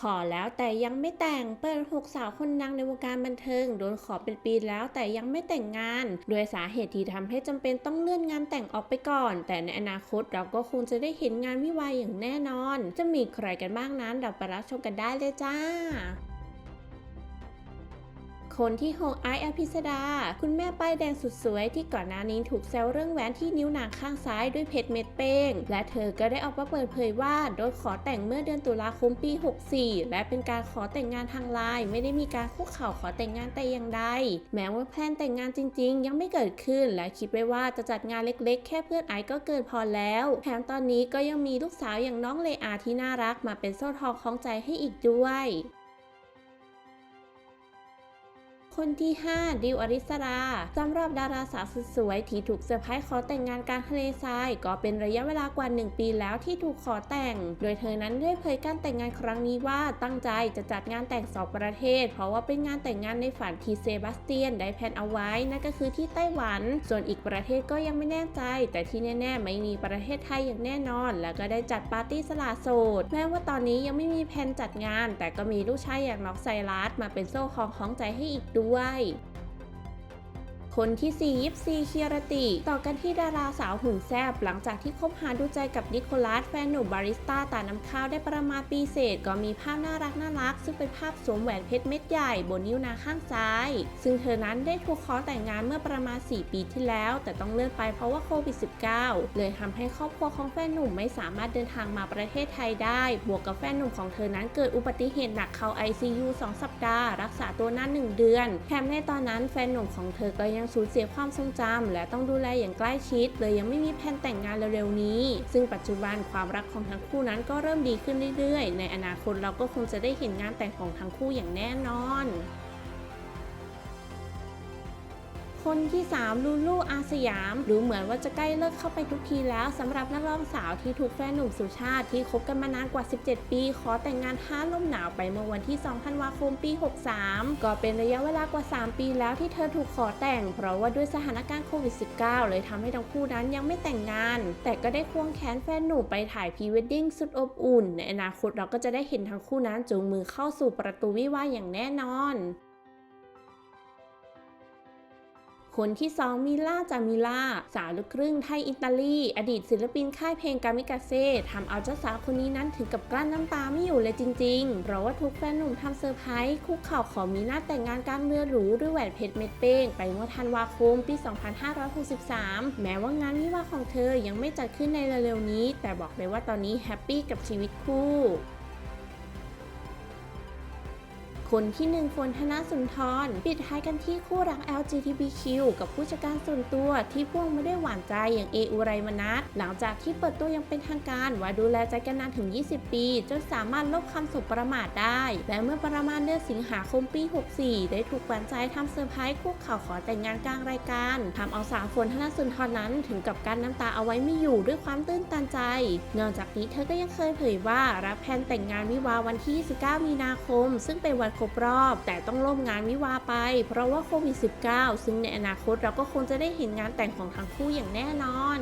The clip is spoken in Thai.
ขอแล้วแต่ยังไม่แต่ง เปิดหกสาวคนดังในวงการบันเทิง โดนขอเป็นปีแล้วแต่ยังไม่แต่งงาน โดยสาเหตุที่ทำให้จำเป็นต้องเลื่อนงานแต่งออกไปก่อน แต่ในอนาคตเราก็คงจะได้เห็นงานวิวาห์อย่างแน่นอน จะมีใครกันบ้างนั้นเราไปรับชมกันได้เลยจ้า คนที่หกไอซ์อภิสดา คุณแม่ป้ายแดงสุดสวยที่ก่อนหน้านี้ถูกแซวเรื่องแหวนที่นิ้วนางข้างซ้ายด้วยเพชรเม็ดเป้ง และเธอก็ได้ออกมาเปิดเผยว่าโดยขอแต่งเมื่อเดือนตุลาคมปี 64 และเป็นการขอแต่งงานทางไลน์ไม่ได้มีการคุกเข่าขอแต่งงานแต่อย่างใด แม้ว่าแพลนแต่งงานจริง ๆ ยังไม่เกิดขึ้น และคิดไว้ว่าจะจัดงานเล็กๆ แค่เพื่อนไอซ์ก็เกินพอแล้ว แถมตอนนี้ก็ยังมีลูกสาวอย่างน้องเลอาที่น่ารักมาเป็นโซ่ทองคล้องใจให้อีกด้วย คนที่ 5 ดิวอริสราสำหรับดาราสาวสุดสวยที่ถูกเซอร์ไพรส์ขอแต่งงานกลางทะเลทราย ก็เป็นระยะเวลากว่า 1 ปีแล้วที่ถูกขอแต่ง โดยเธอนั้นได้เผยการแต่งงานครั้งนี้ว่าตั้งใจจะจัดงานแต่งสองประเทศ เพราะว่าเป็นงานแต่งงานในฝันที่เซบาสเตียนได้แพลนเอาไว้ นั่นก็คือที่ไต้หวัน ส่วนอีกประเทศก็ยังไม่แน่ใจ แต่ที่แน่ๆ ไม่มีประเทศไทยอย่างแน่นอน แล้วก็ได้จัดปาร์ตี้สละโสดแม้ว่าตอนนี้ยังไม่มีแผนจัดงาน แต่ก็มีลูกชายอย่างน้องไซรัสมาเป็นโซ่คล้องคล้องใจให้อีกด้วยด้วย คนที่4ยิปซีเคียรติ ต่อกันที่ดาราสาวหุ่นแซบหลังจากที่คบหาดูใจกับนิโคลัสแฟนหนุ่มบาริสต้าตาน้ำข้าวได้ประมาณปีเศษ ก็มีภาพน่ารักน่ารัก ซึ่งเป็นภาพสวมแหวนเพชรเม็ดใหญ่บนนิ้วนางข้างซ้าย ซึ่งเธอนั้นได้ถูกขอแต่งงานเมื่อประมาณ 4 ปีที่แล้ว แต่ต้องเลื่อนไปเพราะว่าโควิด -19 เลยทำให้ครอบครัวของแฟนหนุ่มไม่สามารถเดินทางมาประเทศไทยได้ บวกกับแฟนหนุ่มของเธอนั้นเกิดอุบัติเหตุหนักเข้า ICU 2 สัปดาห์ รักษาตัวนาน1เดือนแถมในตอนนั้นแฟนหนุ่มของเธอก็ยังังสูญเสียความทรงจำและต้องดูแลอย่างใกล้ชิด เลยยังไม่มีแผนแต่งงานเร็วๆนี้ ซึ่งปัจจุบันความรักของทั้งคู่นั้นก็เริ่มดีขึ้นเรื่อยๆ ในอนาคตเราก็คงจะได้เห็นงานแต่งของทั้งคู่อย่างแน่นอน คนที่ 3 ลูลูอาสยามดูเหมือนว่าจะใกล้เลิกเข้าไปทุกทีแล้วสำหรับนักร้องสาวที่ถูกแฟนหนุ่มสุชาติที่คบกันมานานกว่า 17 ปี ขอแต่งงานท้าลมหนาวไปเมื่อวันที่2ธันวาคมปี 63 ก็เป็นระยะเวลากว่า 3 ปีแล้วที่เธอถูกขอแต่ง เพราะว่าด้วยสถานการณ์โควิด -19 เลยทำให้ทั้งคู่นั้นยังไม่แต่งงาน แต่ก็ได้ควงแขนแฟนหนุ่มไปถ่ายพรีเวดดิ้งสุดอบอุ่น ในอนาคตเราก็จะได้เห็นทั้งคู่นั้นจูงมือเข้าสู่ประตูวิวาอย่างแน่นอน คนที่2มิล่าจามิล่าสาวลูกครึ่งไทยอิตาลี อดีตศิลปินค่ายเพลงกามิกาเซ่ทำเอาเจ้าสาวคนนี้นั้นถึงกับกลั้นน้ำตาไม่อยู่เลยจริงๆ เพราะว่าทุกแฟนหนุ่มทำเซอร์ไพรส์คุกเข่าขอมีหน้าแต่งงานกางเรือหรูด้วยแหวนเพชรเม็ดเป้ง ไปเมื่อธันวาคมปี 2563 แม้ว่างานวิวาของเธอยังไม่จัดขึ้นในเร็วๆนี้ แต่บอกเลยว่าตอนนี้แฮปปี้กับชีวิตคู่ คนที่หนึ่งฝนธนสุนทร ปิดท้ายกันที่คู่รัก LGBTQ กับผู้จัดการส่วนตัวที่พ่วงมาด้วยหวานใจอย่างเออุไรมนัสหลังจากที่เปิดตัวยังเป็นทางการว่าดูแลใจกันนานถึง 20 ปี จนสามารถลบคำสบประมาทได้ และเมื่อประมาณเดือนสิงหาคมปี 64 ได้ถูกหวานใจทำเซอร์ไพรส์คุกเข่าขอแต่งงานกลางรายการทำเอาสาวฝนธนสุนทรนั้นถึงกับการน้ำตาเอาไว้ไม่อยู่ด้วยความตื้นตันใจ นอกจากนี้เธอก็ยังเคยเผยว่ารับแผนแต่งงานวิวาวันที่29มีนาคม ซึ่งเป็นวันครบรอบ แต่ต้องล่มงานวิวาไป เพราะว่าโควิด -19 ซึ่งในอนาคตเราก็คงจะได้เห็นงานแต่งของทั้งคู่อย่างแน่นอน